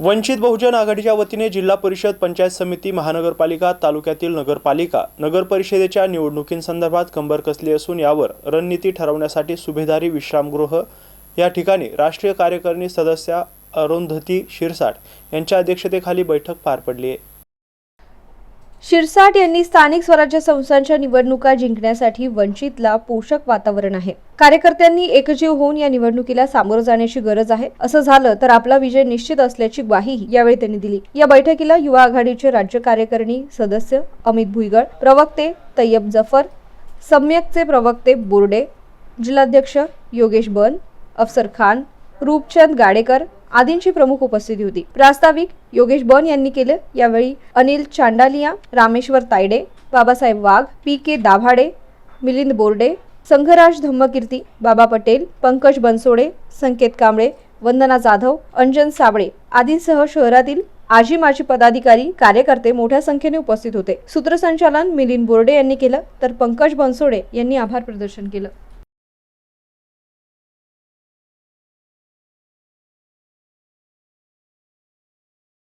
वंचित बहुजन आघाडीच्या वतीने जिल्हा परिषद पंचायत समिती महानगरपालिका तालुक्यातील नगरपालिका नगर परिषदेच्या निवडणुकींसंदर्भात कंबर कसली असून यावर रणनीती ठरवण्यासाठी सुभेदारी विश्रामगृह या ठिकाणी राष्ट्रीय कार्यकारिणी सदस्या अरुंधती शिरसाट यांच्या अध्यक्षतेखाली बैठक पार पडली आहे. शिरसाट यांनी स्थानिक स्वराज्य संस्थांच्या निवडणुका जिंकण्यासाठी वंचितला पोषक वातावरण आहे. कार्यकर्त्यांनी एकजीव होऊन या निवडणुकीला सामोरं जाण्याची गरज आहे. असं झालं तर आपला विजय निश्चित असल्याची ग्वाही यावेळी त्यांनी दिली. या बैठकीला युवा आघाडीचे राज्य कार्यकारिणी सदस्य अमित भुईगळ प्रवक्ते तय्यब जफर सम्यकचे प्रवक्ते बोर्डे जिल्हाध्यक्ष योगेश बन अफसर खान रूपचंद गाडेकर आदींची प्रमुख उपस्थिती होती. प्रास्ताविक योगेश बन यांनी केलं. यावेळी अनिल चांडालिया रामेश्वर तायडे बाबासाहेब वाघ पी के दाभाडे मिलिंद बोर्डे संघराज धम्मकीर्ती बाबा पटेल पंकज बनसोडे संकेत कांबळे वंदना जाधव अंजन साबळे आदींसह शहरातील आजी माजी पदाधिकारी कार्यकर्ते मोठ्या संख्येने उपस्थित होते. सूत्रसंचालन मिलिंद बोर्डे यांनी केलं. तर पंकज बनसोडे यांनी आभार प्रदर्शन केलं.